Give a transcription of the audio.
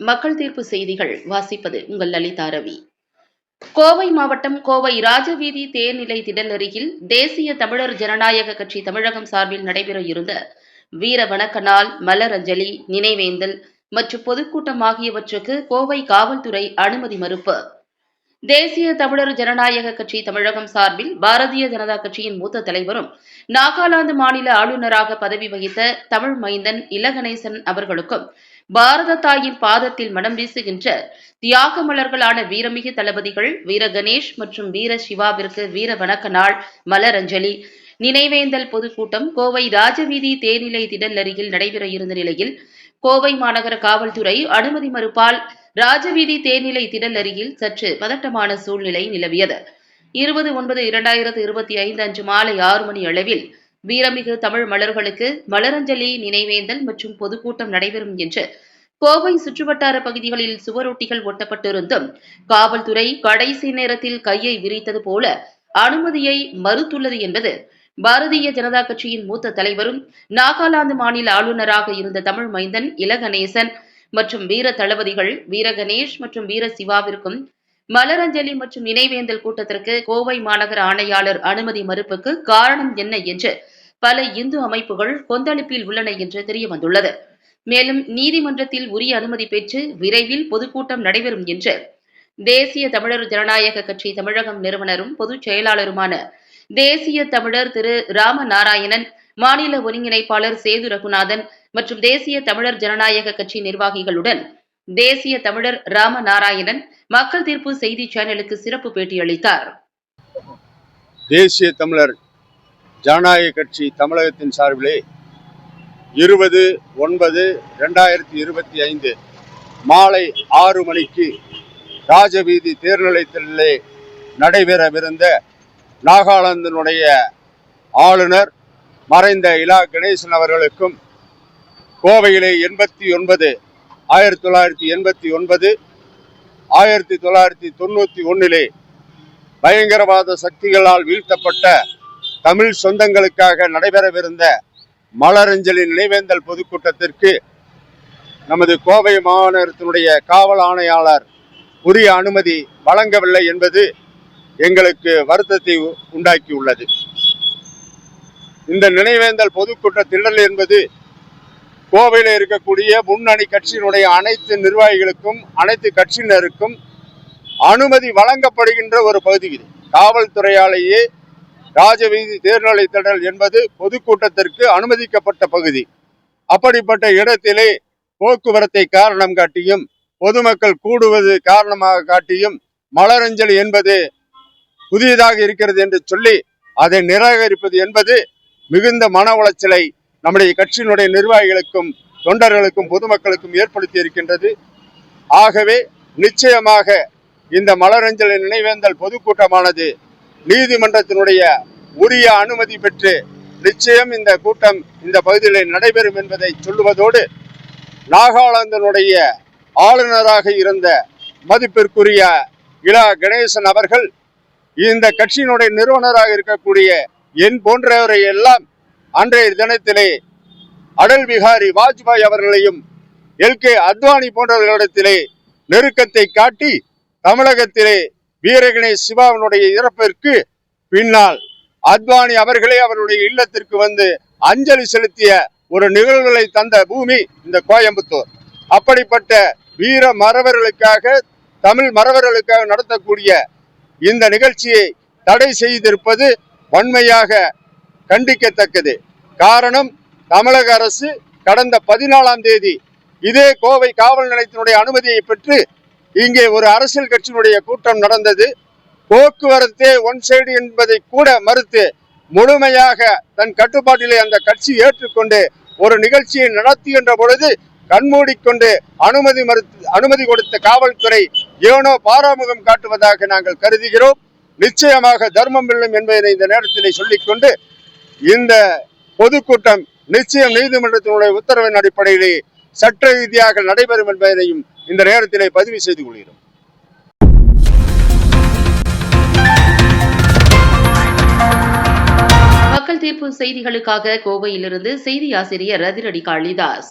மக்கள் தீர்ப்பு செய்திகள் வாசிப்பது உங்கள் லலிதா ரவி. கோவை மாவட்டம் கோவை ராஜவீதி தேர்நிலை திடல் அருகில் தேசிய தமிழர் ஜனநாயக கட்சி தமிழகம் சார்பில் நடைபெற இருந்த வீர வணக்க நாள் மலர் அஞ்சலி நினைவேந்தல் மற்றும் பொதுக்கூட்டம் ஆகியவற்றுக்கு கோவை காவல்துறை அனுமதி மறுப்பு. தேசிய தமிழர் ஜனநாயக கட்சி தமிழகம் சார்பில் பாரதிய ஜனதா கட்சியின் மூத்த தலைவரும் நாகாலாந்து மாநில ஆளுநராக பதவி வகித்த தமிழ் மைந்தன் இலகணேசன் அவர்களுக்கும் பாரத தாயின் பாதத்தில் மனம் வீசுகின்ற தியாக மலர்களான வீரமிகு தளபதிகள் வீர கணேஷ் மற்றும் வீர சிவாவிற்கு வீர வணக்க நாள் மலரஞ்சலி. நினைவேந்தல் பொதுக்கூட்டம் கோவை ராஜவீதி தேநிலை திடல் அருகில் நடைபெற இருந்த நிலையில் கோவை மாநகர காவல்துறை அனுமதி மறுப்பால் ராஜவீதி தேநிலை திடல் அருகில் சற்று பதட்டமான சூழ்நிலை நிலவியது. இருபது ஒன்பது இரண்டாயிரத்து இருபத்தி ஐந்து அன்று மாலை ஆறு மணி அளவில் வீரமிகு தமிழ் மலர்களுக்கு மலரஞ்சலி நினைவேந்தல் மற்றும் பொதுக்கூட்டம் நடைபெறும் என்று கோவை சுற்றுவட்டார பகுதிகளில் சுவரொட்டிகள் ஒட்டப்பட்டிருந்தும் காவல்துறை கடைசி நேரத்தில் கையை விரித்தது போல அனுமதியை மறுத்துள்ளது என்பது பாரதிய ஜனதா கட்சியின் மூத்த தலைவரும் நாகாலாந்து மாநில ஆளுநராக இருந்த தமிழ் மைந்தன் இலகணேசன் மற்றும் வீர தளபதிகள் வீர கணேஷ் மற்றும் வீர சிவாவிற்கும் மலரஞ்சலி மற்றும் நினைவேந்தல் கூட்டத்திற்கு கோவை மாநகர ஆணையாளர் அனுமதி மறுப்புக்கு காரணம் என்ன என்று பல இந்து அமைப்புகள் கொந்தளிப்பில் உள்ளன என்று தெரியவந்துள்ளது. மேலும் நீதிமன்றத்தில் உரிய அனுமதி பெற்று விரைவில் பொதுக்கூட்டம் நடைபெறும் என்று தேசிய தமிழர் ஜனநாயக கட்சி தமிழகம் நிறுவனரும் பொதுச் செயலாளருமான தேசிய தமிழர் திரு ராமநாராயணன் மாநில ஒருங்கிணைப்பாளர் சேது ரகுநாதன் மற்றும் தேசிய தமிழர் ஜனநாயக கட்சி நிர்வாகிகளுடன் தேசிய தமிழர் ராமநாராயணன் மக்கள் தீர்ப்பு செய்தி சேனலுக்கு சிறப்பு பேட்டி அளித்தார். தேசிய தமிழர் ஜனநாயக கட்சி தமிழகத்தின் சார்பிலே இருபது ஒன்பது ரெண்டாயிரத்தி இருபத்தி ஐந்து மாலை ஆறு மணிக்கு ராஜவீதி தேர்நிலையத்திலே நடைபெறவிருந்த நாகாலாந்தினுடைய ஆளுநர் மறைந்த இலா கணேசன் அவர்களுக்கும் கோவையிலே எண்பத்தி ஒன்பது ஆயிரத்தி தொள்ளாயிரத்தி எண்பத்தி ஒன்பது ஆயிரத்தி தொள்ளாயிரத்தி தொண்ணூற்றி ஒன்றிலே பயங்கரவாத சக்திகளால் வீழ்த்தப்பட்ட தமிழ் சொந்தங்களுக்காக நடைபெறவிருந்த மலரஞ்சலி நினைவேந்தல் பொதுக்கூட்டத்திற்கு நமது கோவை மாநகரத்தினுடைய காவல் ஆணையாளர் உரிய அனுமதி வழங்கவில்லை என்பது எங்களுக்கு வருத்தத்தை உண்டாக்கியுள்ளது. இந்த நினைவேந்தல் பொதுக்கூட்ட திடல் என்பது கோவையில் இருக்கக்கூடிய முன்னணி கட்சியினுடைய அனைத்து நிர்வாகிகளுக்கும் அனைத்து கட்சியினருக்கும் அனுமதி வழங்கப்படுகின்ற ஒரு பகுதி இது. காவல்துறையாலேயே ராஜவீதி தேர்நிலை திடல் என்பது பொதுக்கூட்டத்திற்கு அனுமதிக்கப்பட்ட பகுதி. அப்படிப்பட்ட இடத்திலே போக்குவரத்தை காரணம் காட்டியும் பொதுமக்கள் கூடுவது காரணமாக காட்டியும் மலரஞ்சலி என்பது புதியதாக இருக்கிறது என்று சொல்லி அதை நிராகரிப்பது என்பது மிகுந்த மன உளைச்சலை நம்முடைய கட்சியினுடைய நிர்வாகிகளுக்கும் தொண்டர்களுக்கும் பொதுமக்களுக்கும் ஏற்படுத்தி இருக்கின்றது. ஆகவே நிச்சயமாக இந்த மலரஞ்சலி நினைவேந்தல் பொதுக்கூட்டமானது நீதிமன்றத்தினுடைய உரிய அனுமதி பெற்று நிச்சயம் இந்த கூட்டம் இந்த பகுதியில் நடைபெறும் என்பதை சொல்லுவதோடு நாகாலாந்தினுடைய ஆளுநராக இருந்த மதிப்பிற்குரிய இலா கணேசன் அவர்கள் இந்த கட்சியினுடைய நிறுவனராக இருக்கக்கூடிய என் போன்றவரை எல்லாம் அன்றைய தினத்திலே அடல் பிகாரி வாஜ்பாய் அவர்களையும் எல் கே அத்வானி போன்றவர்களிடத்திலே நெருக்கத்தை காட்டி தமிழகத்திலே வீரகணே சிவாவினுடைய இறப்பிற்கு பின்னால் அத்வானி அவர்களே அவருடைய இல்லத்திற்கு வந்து அஞ்சலி செலுத்திய ஒரு நிகழ்வுகளை தந்த பூமி இந்த கோயம்புத்தூர். அப்படிப்பட்ட வீர மறவர்களுக்காக தமிழ் மறவர்களுக்காக நடத்தக்கூடிய இந்த நிகழ்ச்சியை தடை செய்திருப்பது வன்மையாக கண்டிக்கத்தக்கது. காரணம் தமிழக அரசு கடந்த பதினாலாம் தேதி இதே கோவை காவல் நிலையத்தினுடைய அனுமதியை பெற்று இங்கே ஒரு அரசியல் கட்சியினுடைய கூட்டம் நடந்தது. போக்குவரத்தே ஒன் சைடு என்பதை கூட மறுத்து முழுமையாக தன் கட்டுப்பாட்டிலே அந்த கட்சி ஏற்றுக்கொண்டு ஒரு நிகழ்ச்சியை நடத்துகின்ற பொழுது கண்மூடிக்கொண்டு அனுமதி மறுத்து அனுமதி கொடுத்த காவல்துறை ஏனோ பாராமுகம் காட்டுவதாக நாங்கள் கருதுகிறோம். நிச்சயமாக தர்மம் வெல்லும் என்பதை இந்த நேரத்தில் சொல்லிக்கொண்டு இந்த பொதுக்கூட்டம் நிச்சயம் நீதிமன்றத்தினுடைய உத்தரவின் அடிப்படையிலே சட்ட ரீதியாக நடைபெறும் என்பதனையும் இந்த நேரத்திலே பதிவு செய்து கொள்கிறோம். மக்கள் தீர்ப்பு செய்திகளுக்காக கோவையிலிருந்து செய்தி ஆசிரியர் அதிரடி காளிதாஸ்.